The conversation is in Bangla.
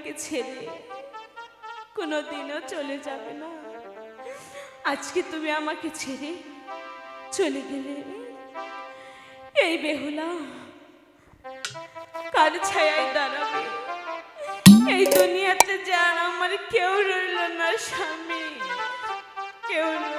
আমাকে ছেড়ে কোনোদিনও চলে যাবে না। আজকে তুমি আমাকে ছেড়ে চলে গেলে। এই বেহুলা, কার ছায়ায় দাঁড়াবে? এই দুনিয়াতে যার আমার কেউ রইল না, স্বামী। কেউ রইল